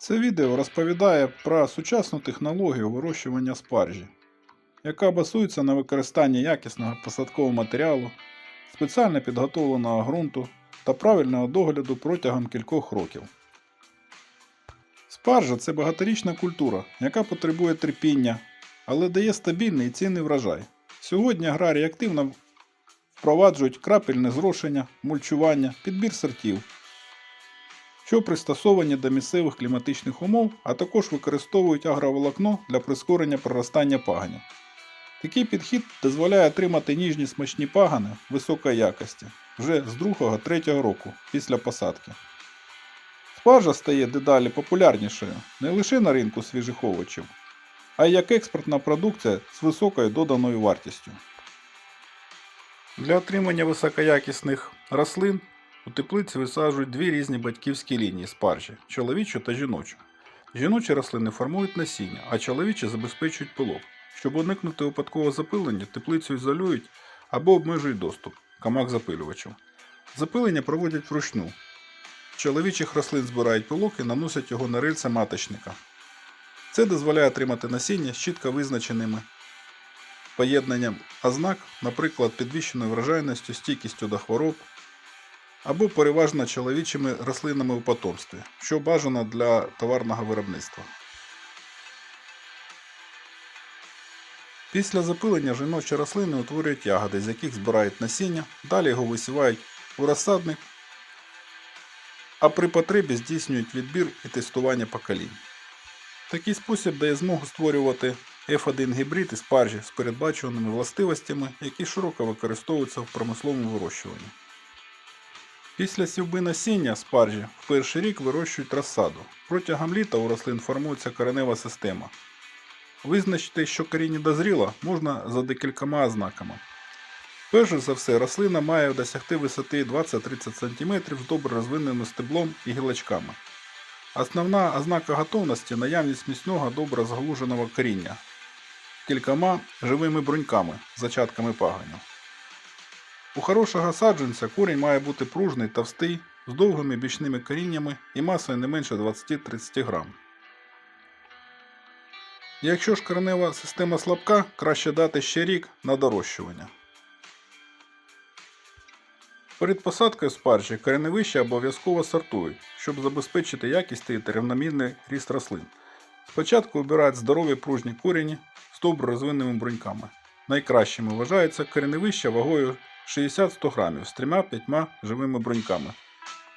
Це відео розповідає про сучасну технологію вирощування спаржі, яка базується на використанні якісного посадкового матеріалу, спеціально підготовленого ґрунту та правильного догляду протягом кількох років. Спаржа це багаторічна культура, яка потребує терпіння, але дає стабільний і цінний врожай. Сьогодні аграрії активно впроваджують крапельне зрошення, мульчування, підбір сортів, що пристосовані до місцевих кліматичних умов, а також використовують агроволокно для прискорення проростання паганів. Такий підхід дозволяє отримати ніжні смачні пагани високої якості вже з 2-3 року після посадки. Спаржа стає дедалі популярнішою не лише на ринку свіжих овочів, а й як експортна продукція з високою доданою вартістю. Для отримання високоякісних рослин у теплиці висаджують дві різні батьківські лінії спаржі чоловічу та жіночу. Жіночі рослини формують насіння, а чоловічі забезпечують пилок. Щоб уникнути випадкового запилення, теплицю ізолюють або обмежують доступ камак запилювачів. Запилення проводять вручну. Чоловічих рослин збирають пилок і наносять його на рильце маточника. Це дозволяє отримати насіння з чітко визначеними поєднанням ознак, наприклад, підвищеною врожайністю, стійкістю до хвороб, або переважно чоловічими рослинами у потомстві, що бажано для товарного виробництва. Після запилення жіночі рослини утворюють ягоди, з яких збирають насіння, далі його висівають у розсадник, а при потребі здійснюють відбір і тестування поколінь. Такий спосіб дає змогу створювати F1 гібрид із спаржі з передбачуваними властивостями, які широко використовуються в промисловому вирощуванні. Після сівби насіння спаржі в перший рік вирощують розсаду. Протягом літа у рослин формується коренева система. Визначити, що коріння дозріло, можна за декількома ознаками. Перш за все, рослина має досягти висоти 20-30 см з добре розвиненим стеблом і гілочками. Основна ознака готовності наявність міцного добре зглуженого коріння кількома живими бруньками, зачатками паганів. У хорошого саджанця корінь має бути пружний, товстий, з довгими бічними коріннями і масою не менше 20-30 грам. Якщо ж коренева система слабка, краще дати ще рік на дорощування. Перед посадкою спаржі кореневища обов'язково сортують, щоб забезпечити якісний та рівномірний ріст рослин. Спочатку обирають здорові пружні корені з добре розвиненими бруньками. Найкращими вважаються кореневища вагою 60-100 грамів з 3-5 живими бруньками.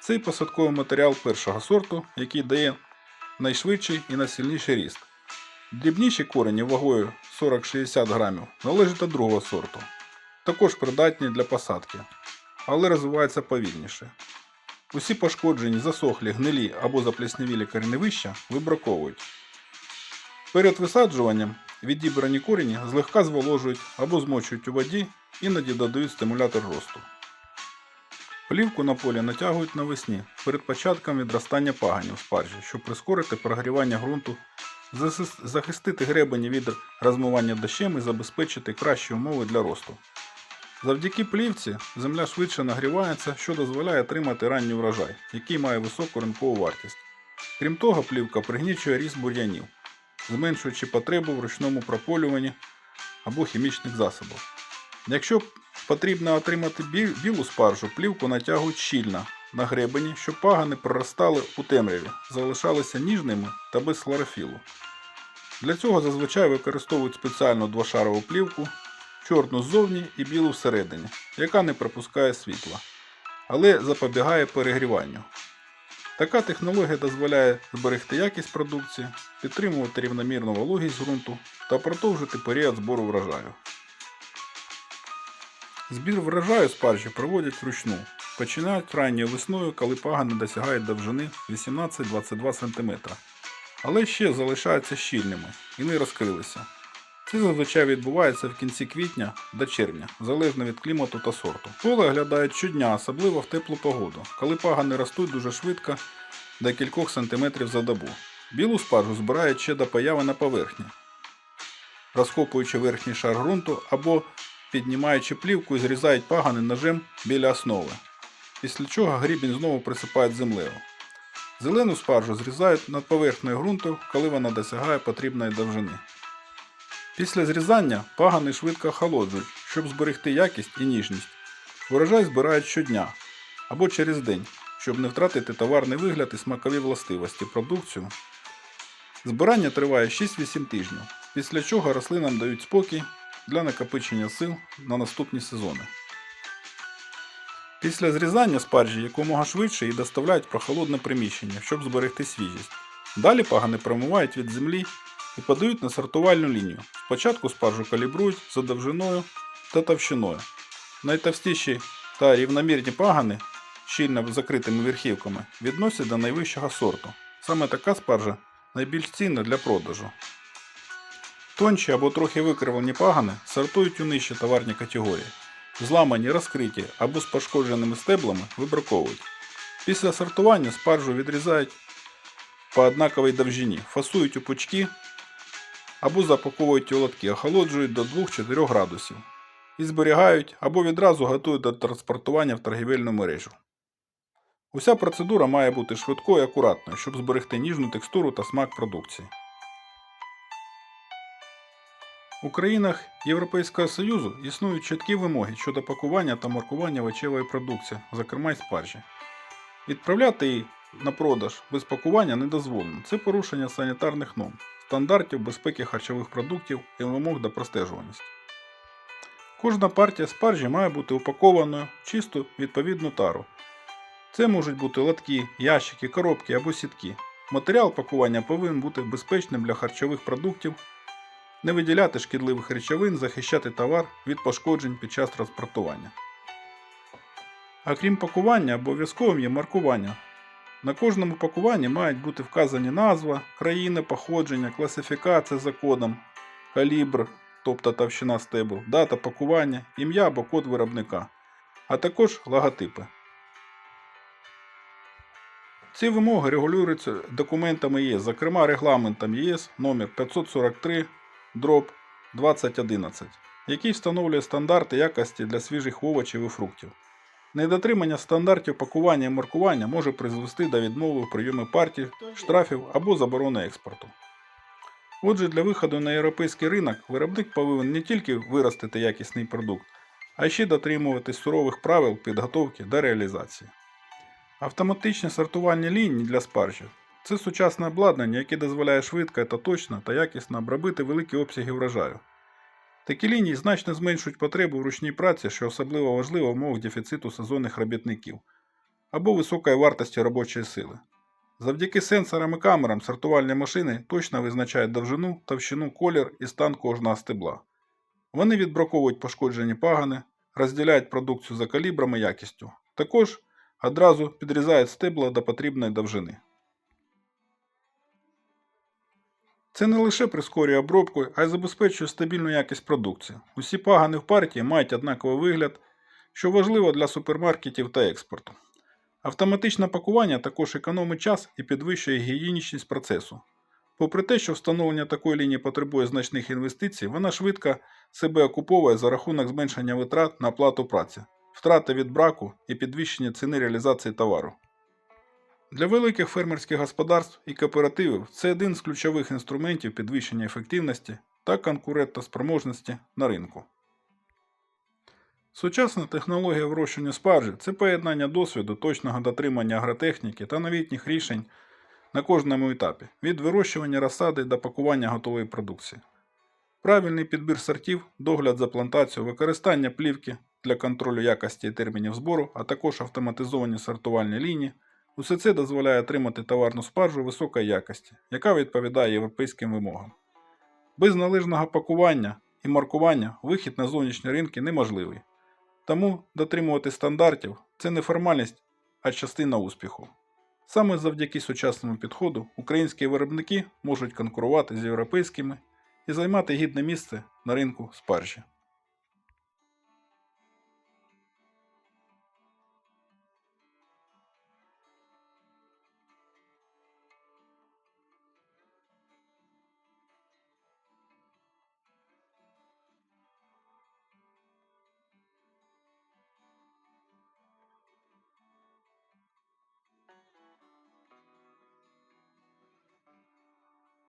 Цей посадковий матеріал першого сорту, який дає найшвидший і найсильніший ріст. Дрібніші корені вагою 40-60 грамів належать до другого сорту. Також придатні для посадки, але розвиваються повільніше. Усі пошкоджені, засохлі, гнилі або запліснявілі кореневища вибраковують. Перед висаджуванням відібрані корені злегка зволожують або змочують у воді, іноді додають стимулятор росту. Плівку на полі натягують навесні перед початком відростання паганів спаржі, щоб прискорити прогрівання ґрунту, захистити гребені від розмивання дощем і забезпечити кращі умови для росту. Завдяки плівці земля швидше нагрівається, що дозволяє отримати ранній врожай, який має високу ринкову вартість. Крім того, плівка пригнічує ріст бур'янів, зменшуючи потребу в ручному прополюванні або хімічних засобах. Якщо потрібно отримати білу спаржу, плівку натягують щільно на гребені, щоб пагани проростали у темряві, залишалися ніжними та без хлорофілу. Для цього зазвичай використовують спеціальну двошарову плівку, чорну ззовні і білу всередині, яка не пропускає світла, але запобігає перегріванню. Така технологія дозволяє зберегти якість продукції, підтримувати рівномірну вологість ґрунту та продовжити період збору врожаю. Збір врожаю спаржі проводять вручну. Починають ранньою весною, коли пагани досягають довжини 18-22 см, але ще залишаються щільними і не розкрилися. Це зазвичай відбувається в кінці квітня до червня, залежно від клімату та сорту. Поле оглядають щодня, особливо в теплу погоду, коли пагани ростуть дуже швидко до кількох сантиметрів за добу. Білу спаржу збирають ще до появи на поверхні, розкопуючи верхній шар ґрунту або піднімаючи плівку і зрізають пагани ножем біля основи. Після чого грібінь знову присипають землею. Зелену спаржу зрізають над поверхнею ґрунту, коли вона досягає потрібної довжини. Після зрізання пагани швидко охолоджують, щоб зберегти якість і ніжність. Урожай збирають щодня або через день, щоб не втратити товарний вигляд і смакові властивості продукцію. Збирання триває 6-8 тижнів, після чого рослинам дають спокій для накопичення сил на наступні сезони. Після зрізання спаржі якомога швидше її доставляють прохолодне приміщення, щоб зберегти свіжість. Далі пагани промивають від землі і подають на сортувальну лінію. Спочатку спаржу калібрують за довжиною та товщиною. Найтовстіші та рівномірні пагани, щільно закритими верхівками, відносять до найвищого сорту. Саме така спаржа найбільш цінна для продажу. Тонші або трохи викривлені пагани сортують у нижчі товарні категорії. Зламані, розкриті або з пошкодженими стеблами вибраковують. Після сортування спаржу відрізають по однаковій довжині, фасують у пучки або запаковують у лотки, охолоджують до 2-4 градусів і зберігають або відразу готують до транспортування в торгівельну мережу. Уся процедура має бути швидкою і акуратною, щоб зберегти ніжну текстуру та смак продукції. У країнах Європейського Союзу існують чіткі вимоги щодо пакування та маркування овочевої продукції, зокрема й спаржі. Відправляти її на продаж без пакування не дозволено. Це порушення санітарних норм, стандартів безпеки харчових продуктів і вимог до простежуваності. Кожна партія спаржі має бути упакованою в чисту відповідну тару. Це можуть бути лотки, ящики, коробки або сітки. Матеріал пакування повинен бути безпечним для харчових продуктів не виділяти шкідливих речовин, захищати товар від пошкоджень під час транспортування. А крім пакування, обов'язковим є маркування. На кожному пакуванні мають бути вказані назва, країна походження, класифікація за кодом, калібр, тобто товщина стебл, дата пакування, ім'я або код виробника, а також логотипи. Ці вимоги регулюються документами ЄС, зокрема регламентом ЄС номер 543 дроб 2011, який встановлює стандарти якості для свіжих овочів і фруктів. Недотримання стандартів пакування і маркування може призвести до відмови в прийомі партій, штрафів або заборони експорту. Отже, для виходу на європейський ринок виробник повинен не тільки виростити якісний продукт, а ще дотримуватись сурових правил підготовки до реалізації. Автоматичні сортувальні лінії для спаржі це сучасне обладнання, яке дозволяє швидко та точно та якісно обробити великі обсяги врожаю. Такі лінії значно зменшують потребу в ручній праці, що особливо важливо в умовах дефіциту сезонних робітників або високої вартості робочої сили. Завдяки сенсорам і камерам сортувальні машини точно визначають довжину, товщину, колір і стан кожного стебла. Вони відбраковують пошкоджені пагани, розділяють продукцію за калібром і якістю. Також одразу підрізають стебла до потрібної довжини. Це не лише прискорює обробку, а й забезпечує стабільну якість продукції. Усі пагани в партії мають однаковий вигляд, що важливо для супермаркетів та експорту. Автоматичне пакування також економить час і підвищує гігієнічність процесу. Попри те, що встановлення такої лінії потребує значних інвестицій, вона швидко себе окуповує за рахунок зменшення витрат на оплату праці, втрати від браку і підвищення ціни реалізації товару. Для великих фермерських господарств і кооперативів це один з ключових інструментів підвищення ефективності та конкурентоспроможності на ринку. Сучасна технологія вирощування спаржі це поєднання досвіду, точного дотримання агротехніки та новітніх рішень на кожному етапі від вирощування розсади до пакування готової продукції. Правильний підбір сортів, догляд за плантацією, використання плівки для контролю якості і термінів збору, а також автоматизовані сортувальні лінії. Усе це дозволяє отримати товарну спаржу високої якості, яка відповідає європейським вимогам. Без належного пакування і маркування вихід на зовнішні ринки неможливий. Тому дотримувати стандартів це не формальність, а частина успіху. Саме завдяки сучасному підходу українські виробники можуть конкурувати з європейськими і займати гідне місце на ринку спаржі.